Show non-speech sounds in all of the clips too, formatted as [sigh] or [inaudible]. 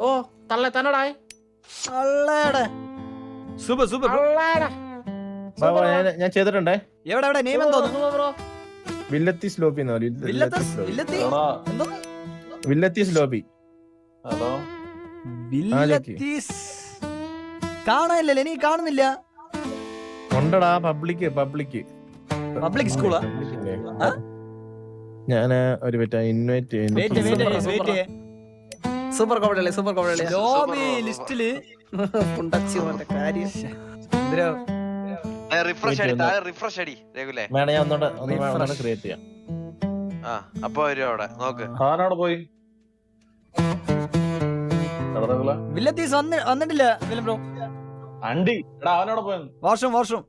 ഓ തള്ള തന്നടായി super super. ഞാൻ- ചെയ്തിട്ടുണ്ടേ? എവിടെ എവിടെ നെയിം എന്തോ ബ്രോ വില്ലത്തി സ്ലോപ്പി എന്ന് പറയും. വില്ലത്തി എന്തോ വില്ലത്തി. സ്ലോപ്പി. ഹലോ? വില്ലത്തീസ് കാണാനില്ലല്ലോ എനിക്ക് കാണുന്നില്ല. ഉണ്ടടാ പബ്ലിക് പബ്ലിക് പബ്ലിക് സ്കൂളാ ഞാൻ ഞാൻ ഒരു പറ്റ ഇൻവൈറ്റ് വെയിറ്റ് വെയിറ്റ് കോമഡി അല്ലേ? സൂപ്പർ കോമഡി അല്ലേ? ലോബി ലിസ്റ്റിൽ. പുണ്ടച്ചി മോന്റെ കാര്യം. ബ്രോ റിഫ്രഷ് അടി താഴെ റിഫ്രഷ് അടി രഘുലേ. വേണ ഞാൻ ഒന്നുകൂടെ ഒന്ന് ക്രിയേറ്റ് ചെയ്യാം. ആ അപ്പൊ വരും അവിടെ. നോക്ക്. ആരാണ് പോയി. വില്ലത്തീസ് വന്ന് വന്നിട്ടില്ല വില്ലൻ ബ്രോ. അണ്ടി. എടാ അവനോട് പോയി. വാഷ്റൂം വാഷ്റൂം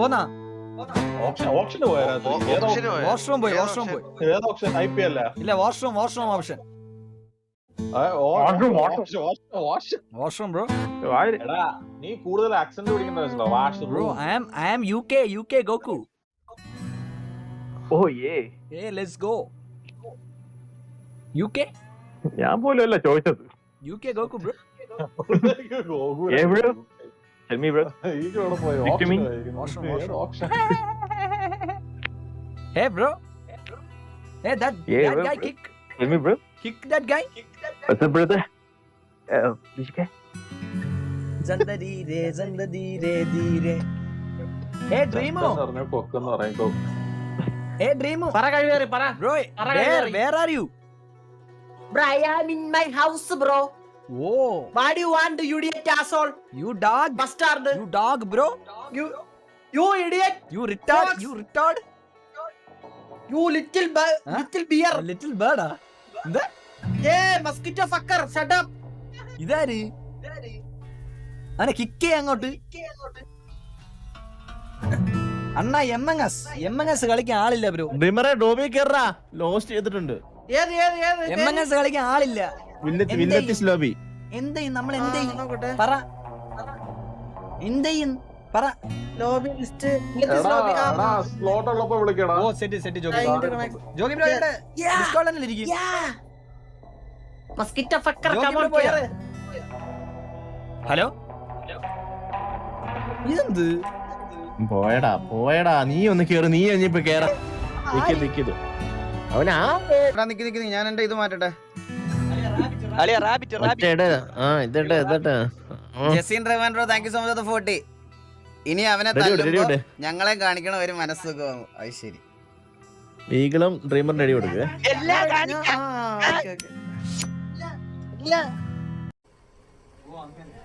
പോന്നാ? ഓപ്ഷൻ ഓപ്ഷന് പോയ? വാഷ്റൂം പോയി? Washroom option? പോയി. ഏത് ഓപ്ഷൻ? ഐ പി അല്ല? ഇല്ല washroom washroom option washroom bro നീ കൂടുതൽ ആക്സന്റ് പിടിക്കുന്ന ആവശ്യമില്ല wash bro I am I am U K U K Goku ഓ ഏ ഏ ലെറ്റ്സ് ഗോ യു കെ ഞാൻ പോലും അല്ല ചോദിച്ചത്. യു കെ ഗോക്കു ബ്രോ ഏ ബ്രോ Tell me, ബ്രോ പോയി Stick to me. Option. Option hey bro hey that Yeah, that bro, [laughs] guy bro. Kick Tell me, bro. Kick that guy What's up, brother? Uh, സന്തദീരേ ദീരേ hey ഡ്രീമോ പറ പറ bro പറ where are you Bro, I am in my house, bro. ഓ do you want, you idiot asshole? You dog Bastard. You dog bro You, you idiot. You retard. You retard You little, bu- Huh? little beer. Little ബേർഡാ എന്താ ഇതാര്? അനെ kick അങ്ങോട്ട്. അണ്ണാ M N S M N S കളിക്കാൻ ആളില്ല bro ഡ്രിമറെ ഡോബി കേറാ. Lost ചെയ്തിട്ടുണ്ട്. ഏത്, ഏത്, ഏത്, എം എൻ? എസ് കളിക്കാൻ ആളില്ല. വില്ലത്തി എന്തേ? വില്ലത്തി സ്ലോബി. എന്ത് ചെയ്യും? നമ്മൾ എന്ത് നോക്കട്ടെ. പറ. എന്ത് പറ. Lobby list. സ്ലോട്ട് ഉള്ളപ്പോ വിളിക്കടാ. ഓ സെറ്റ് സെറ്റ് ഇതിന്റെ ജോഗി ബ്രോ. ഡിസ്കോളിൽ ഇരിക്കും. Yeah. Fucker come on? കേറ്. ഹലോ ഇതെന്ത് പോയടാ പോയടാ. നീ ഒന്ന് കേറ് നീ ഇനിയിപ്പോ കേറ. നിക്കത് നിക്കത് അവനാ? എടാ നിക്ക് നിക്ക് ഞാൻ എന്റെ ഇത് മാറ്റട്ടെ. അലിയ റാബിറ്റ് ഒറ്റയിട്. ആ ഇതിട്ട് ഇതിട്ട് Jaseen Rahman bro thank you so much forty ഇനി അവനെ ഞങ്ങളെ കാണിക്കണ ഒരു മനസ്സുഖം അത് ശരി. ഈഗിളും ഡ്രീമറും റെഡി കൊടുക്കുക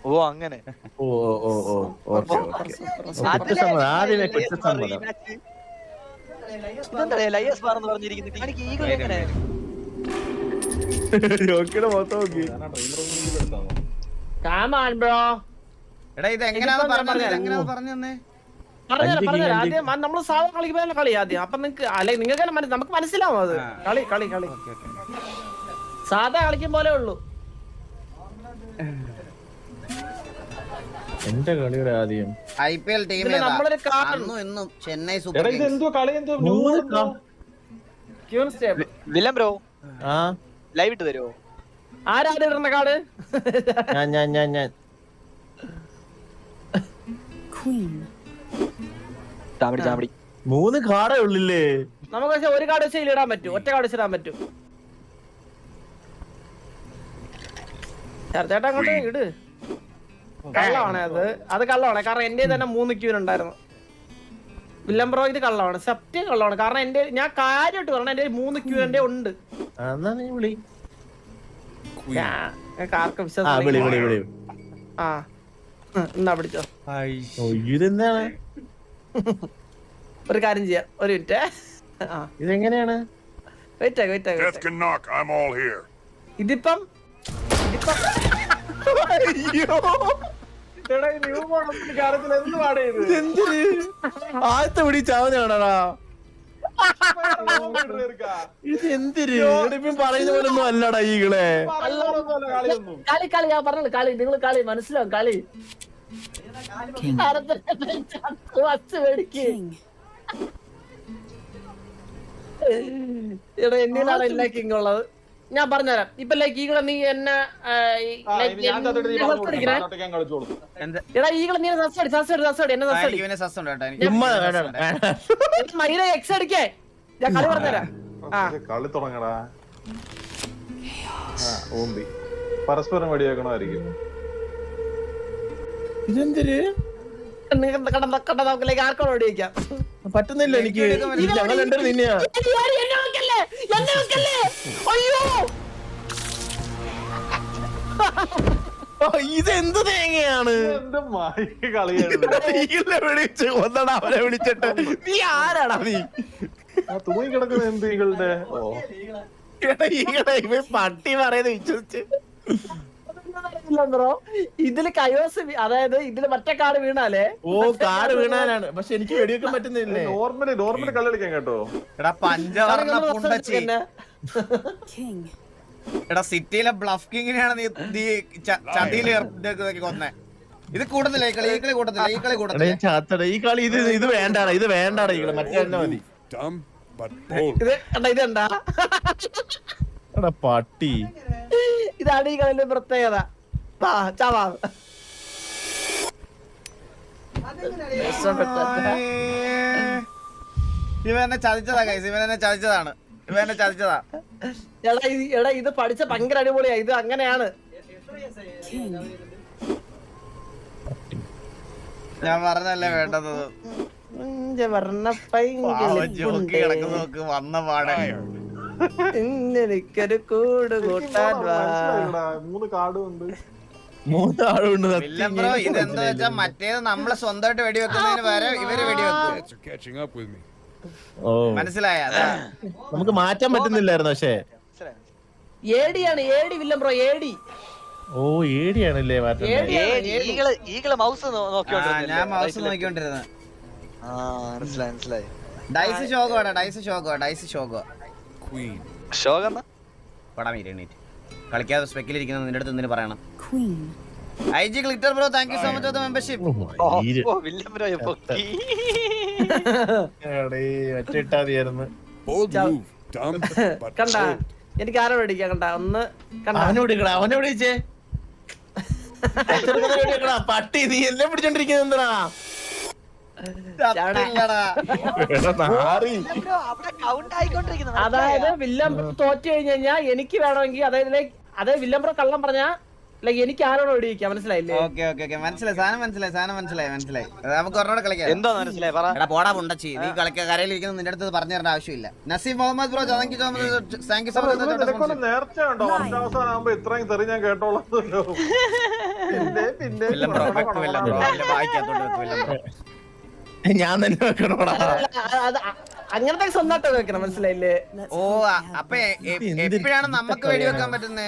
ഓ അങ്ങനെ. ഓ ഓ ഓ ഓ. Okay okay. കുറ്റസമ്മതം ആദ്യമേ കുറ്റസമ്മതം ഇതെന്താ ലയസ് എന്ന് പറഞ്ഞിരിക്കുന്നത്? കാണിക്ക് ഈഗോ എങ്ങനെ ജോക്കിയുടെ മൊത്തം നോക്കി. Come on, bro. എടാ ഇത് എങ്ങനെയാന്ന് ഇതിപ്പോ ഞാൻ പറഞ്ഞു പറഞ്ഞുതരാം. എങ്ങനെയാന്ന് പറഞ്ഞു തന്നെ? പറഞ്ഞുതരാം, പറഞ്ഞുതരാം. ആദ്യം നമ്മൾ സാധാരണ കളിക്കുന്ന കളി ആദ്യം. അപ്പൊ നിങ്ങക്ക് അല്ലെ നിങ്ങൾക്ക് നമുക്ക് മനസ്സിലാവും അത്. കളി കളി കളി. സാധാ കളിക്കും പോലെ ഉള്ളൂ. എന്റെ കളിയുടെ ആദ്യം. ഐ പി എൽ ടീം അന്നും ഇന്നും ചെന്നൈ സൂപ്പർ? വില്ലം ബ്രോ ആ. ലൈവ് ഇട്ട് തരുമോ ആരാണ് ഇടുന്ന കാർഡ്? ഞാൻ ഞാൻ ഞാൻ ഞാൻ. ചാമടി ചാമടി മൂന്ന് കാടേ ഉള്ളില്ലേ? നമുക്ക് പക്ഷെ ഒരു കാട് വെച്ചാൽ ഇടാൻ പറ്റും. ഒറ്റ കാർഡ് വെച്ചിടാൻ പറ്റും. ചേട്ടാ അങ്ങോട്ട് ഇട്. കള്ളമാണ് അത്. അത് കള്ളമാണ് കാരണം എന്റെ തന്നെ മൂന്ന് ക്യൂൻ ഉണ്ടായിരുന്നു. വില്ലം ബ്രോ ഇത് കള്ളമാണ് സത്യം കള്ളമാണ് കാരണം എന്റെ ഞാൻ കാര്യമായിട്ട് പറഞ്ഞ എന്റെ മൂന്ന് ക്യൂ എന്റെ ഉണ്ട്. വിളി? വിശ്വാസം വിളി വിളി ആ. എന്നാ പിടിച്ചോ. ഓ ഇതെന്താണ്? ഒരു കാര്യം ചെയ്യാം. ഒരു മിനിറ്റ്. ആ. ഇതെങ്ങനെയാണ്? Wait wait Death wait can knock. I'm all here. ഇതിപ്പം ഇതിപ്പം അയ്യോ. ഇത്? ആദ്യത്തെ വിളി ചാവുന്നതാണടാ ഇത് എന്തിന്? ഇവിടെ ഇപ്പം പറയുന്ന പോലെ ഒന്നും അല്ലടാ ഈകളെ. കളി കളി ഞാൻ പറഞ്ഞു കളി നിങ്ങൾ കളി മനസ്സിലാവും കളി. എടാ എന്നിലാണ് എല്ലാ കിങ് ഉള്ളത്. ഞാൻ പറഞ്ഞുതരാം. ഇപ്പൊ ലൈക്ക് ഈകളെ നീ എന്നെ. എടാ ഈകളെ നീ സസ് അടി സസ് അടി സസ് അടി എന്നെ സസ് അടി സസ് ഉണ്ട് എനിക്ക് ചുമ്മാ സസ് വേണ്ട, ഉണ്ട്. വേണ്ട. എനിക്ക് മയിലെ എക്സ് അടിക്കേ. ഞാൻ കളി പറഞ്ഞുതരാം. കളി തുടങ്ങടാ. ആ, ഊമ്പി പരസ്പരം വെടിയാക്കണമായിരിക്കും ഇതെന്തൊരു? ആർക്കോട് പറ്റുന്നില്ല എനിക്ക്. ഞങ്ങൾ രണ്ടുപേരും നിന്നെയാ. ഇതെന്ത് തേങ്ങയാണ്? എന്ത് മായി കളിയാണ് ഈകളെ വിളിച്ച്? കൊന്നടാ അവനെ വിളിച്ചിട്ട്. നീ ആരാടാ നീ? തൂങ്ങി കിടക്കുന്ന എന്ത് ഈകളുടെ? പട്ടി പറയുന്നത് വിശ്വസിച്ച്. ബ്രോ ഇതിൽ കയോസ് അതായത് ഇതിൽ മറ്റേ കാട് വീണാലേ? ഓ കാട് വീണാലാണ്. പക്ഷെ എനിക്ക് വെടിവെക്കാൻ പറ്റുന്നില്ലേ? നോർമലി നോർമലി കളി കളിക്കാൻ കേട്ടോ. എടാ പഞ്ചവർണ പുണ്ടച്ചി. എടാ സിറ്റിയിലെ ബ്ലഫ് കിങ്ങിനെയാണ് നീ ചതിയിൽ കൊന്നെ. ഇത് കൂട്ടത്തില്ല ഈ കളി ഈ കളി കൂട്ടത്തില്ല ഈ കളി എടാ കൂട്ടത്തില്ല ഈ കളി ഇത് ഇത് വേണ്ടാടാ ഇത് വേണ്ടാടാ മറ്റേ തന്നെ മതി. ഇത് കണ്ട ഇതെന്താ? എടാ പട്ടി. ഇതാണ് ഈ കളിന്റെ പ്രത്യേകത. ചാവാ. ഇവ എന്നെ ചതിച്ചതാ കൈസ് ഇവൻ എന്നെ ചതിച്ചതാണ്. ഇവ എന്നെ ചതിച്ചതാ. എടാ ഇത് എടാ ഇത് പഠിച്ച ഭയങ്കര അടിപൊളിയാ. ഇത് അങ്ങനെയാണ്. ഞാൻ പറഞ്ഞല്ലേ വേണ്ടത്? ഇഞ്ച വർണ പാവം നോക്ക് വന്ന പാടെ. എനിക്കൊരു കൂട് കൂട്ടാൻ വാ. മൂന്ന് കാർഡും ഉണ്ട് ഇല്ല ബ്രോ ഇതെന്താ വെച്ചാ മറ്റേത് നമ്മൾ സ്വന്തമായിട്ട് വെടിവെക്കുന്നതിന് പകരം ഇവർ വെടിവെക്കും. മനസ്സിലായ? നമുക്ക് മാറ്റാൻ പറ്റുന്നില്ലായിരുന്നു പക്ഷേ. ഏടിയാണ് ഏടി വില്ലം ബ്രോ ഏടി. ഓ ഏടിയാണല്ലേ. ഈകൾ ഈകൾ മൗസ്? ഞാൻ മൗസ്. നോക്കിക്കൊണ്ടിരുന്നത്. ആ മനസ്സിലായി മനസ്സിലായി. ഡൈസ് ഷോക്കോ ഡൈസ് ഷോക്കോ ഡൈസ് ഷോകോ പടാ മീറ്റ് കളിക്കാതെ സ്പെക്കിലിരിക്കുന്നത് നിന്റെ അടുത്ത് എന്തിനു പറയണം? I G glitter bro thank you so much for the membership oh William ബ്രോയെ പൊക്കി. Dumb, but [laughs] കണ്ട. എനിക്ക് ആരോ മേടിക്കാം കണ്ട? ഒന്ന് കണ്ട? അവനോട് ഇക്കടാ അവനോട് വിളിച്ചേ പട്ടി നീ എല്ലാം പിടിച്ചോണ്ടിരിക്കുന്നത് എന്തിനാ? അതായത് വില്ലം തോറ്റു കഴിഞ്ഞു കഴിഞ്ഞാൽ എനിക്ക് വേണമെങ്കിൽ അതായത് ലൈക് അതായത് വില്ലം ബ്രോ കള്ളം പറഞ്ഞാ ലൈക്ക് എനിക്ക് ആരോട് ഓടിയിരിക്കാം മനസ്സിലായില്ലേ? Okay okay okay. മനസ്സിലായി സാധനം മനസ്സിലായി സാധനം മനസ്സിലായി മനസ്സിലായി. നമുക്ക് ഒരെണ്ണം കളിക്കാം. എന്തോ മനസ്സിലായി പറ. എടാ പോടാ ഉണ്ടച്ചി നീ കളിക്ക കരയിലിരിക്കുന്നത് നിന്റെ അടുത്ത് പറഞ്ഞു തരേണ്ട ആവശ്യമില്ല. Naseem Muhammad bro thank you so much thank you so much നേർച്ച ഉണ്ടോ വർഷാവസാനം ആകുമ്പോ ഇത്രയും തെറി ഞാൻ കേട്ടോളാം. പിന്നെ പിന്നെ. Bro William bro. ഞാൻ തന്നെ വെക്കണോടാ. അല്ല, അങ്ങനത്തെ സ്വന്തമായിട്ട് വെക്കണം മനസ്സിലായില്ലേ? ഓ അപ്പൊ എപ്പോഴാണ് നമുക്ക് വെടിവെക്കാൻ പറ്റുന്നേ?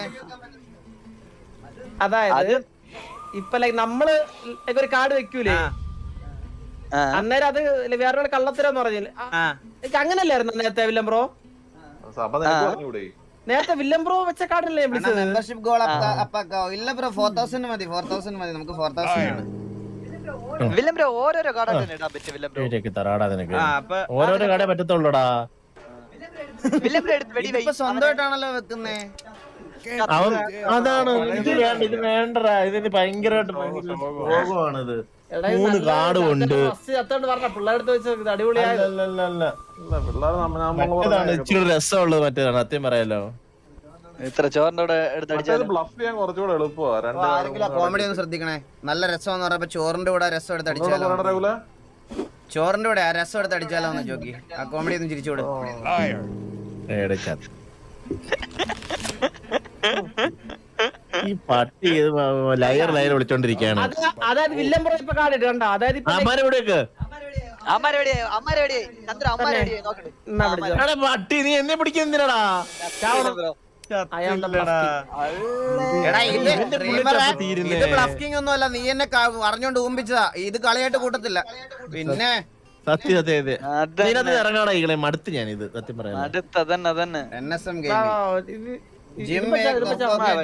അതായത് ഇപ്പൊ ലൈക് നമ്മൾ ഒരു കാർഡ് വെക്കൂലേ. അന്നേരം അത് വേറൊരാൾ കള്ളത്തരം പറഞ്ഞില്ല? അങ്ങനല്ലായിരുന്നു നേരത്തെ വില്ലം ബ്രോ. നേരത്തെ വില്ലം ബ്രോ വെച്ച കാർഡല്ലേ അല്ലേ വിളിച്ചത്? മെമ്പർഷിപ്പ് ഗോൾ ഇല്ല ബ്രോ ഫോർ തൗസൻഡ് മതി ഫോർ തൗസൻഡ് മതി നമുക്ക് ഫോർ തൗസൻഡ് ബ്രോ ഓരോരോ കാർഡാണ് ഇടാൻ പറ്റും വില്ലം ബ്രോ. നിനക്ക്. ഓരോരോ കട പറ്റത്തുള്ളൂടാ. വില്ലം ബ്രോ എടുത്ത് വെടി വൈ ഇതിപ്പോ സ്വന്തമായിട്ടാണല്ലോ വെക്കുന്നേ അവൻ അതാണ്. ഇത് വേണ്ട ഇത് വേണ്ടടാ. ഇത് ഭയങ്കരമായിട്ട് ഇത് മൂന്ന് കാർഡും ഉണ്ട്. ഇച്ചിരി രസമുള്ളത് മറ്റേതാണ്. സത്യം പറയാലോ. ഇത്ര ചോറിന്റെ കൂടെ കോമഡി ഒന്ന് ശ്രദ്ധിക്കണേ. നല്ല രസം എന്ന് പറയുമ്പോ ചോറിന്റെ കൂടെ രസം എടുത്ത് അടിച്ചാലോ? ചോറിന്റെ കൂടെ ആ രസം എടുത്ത് അടിച്ചാലോ ഒന്ന് ജോക്കി ആ കോമഡി ഒന്ന് ചിരിച്ചുകൂടെ Liar. ഏടച്ചത് ഈ പട്ടി ലയർ ലയർ വിളിച്ചോണ്ടിരിക്കാണ്. അതായത് വില്ലൻ ഇപ്പൊ കാർഡ് കണ്ടോ? അതായത് ഇപ്പൊ അമ്മാരെ ഇവിടേക്ക് അമ്മാരെ വെടി അമ്മാരെ വെടി ചന്ദ്ര അമ്മാരെ വെടി നോക്കട്ടെ എന്നാ പിടിച്ചോ. എടാ പട്ടി നീ എന്നെ പിടിക്കുന്നില്ലടാ ബ്ലഫിംഗ് ഒന്നും അല്ല നീ എന്നെ പറഞ്ഞോണ്ട് ഊമ്പിച്ചതാ. ഇത് കളിയായിട്ട് കൂട്ടത്തില്ല. പിന്നെ സത്യം അതെ അതന്നെ. ഇതിനകത്ത് ഇറങ്ങാടാ ഈകളെ. മടുത്ത് ഞാൻ ഇത് സത്യം പറയാം. Jim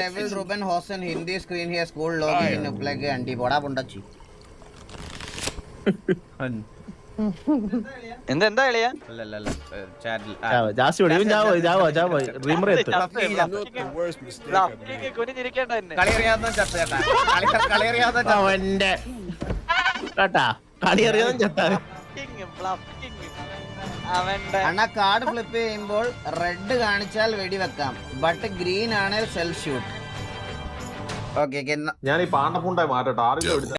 devil Reuben ഹോസൻ Hindi screen here school login plug അണ്ടി പോടാ പുണ്ടച്ചി. എന്താ എന്താ കളിയാ. അവന്റെ. കാർഡ് ഫ്ലിപ്പ് ചെയ്യുമ്പോൾ റെഡ് കാണിച്ചാൽ വെടിവെക്കാം ബട്ട് ഗ്രീൻ ആണ് സെൽഫ് ഷൂട്ട് ഓക്കെ ഞാൻ ഈ പാണ്ടപ്പുണ്ടായി മാറ്റട്ടെ. എടുത്ത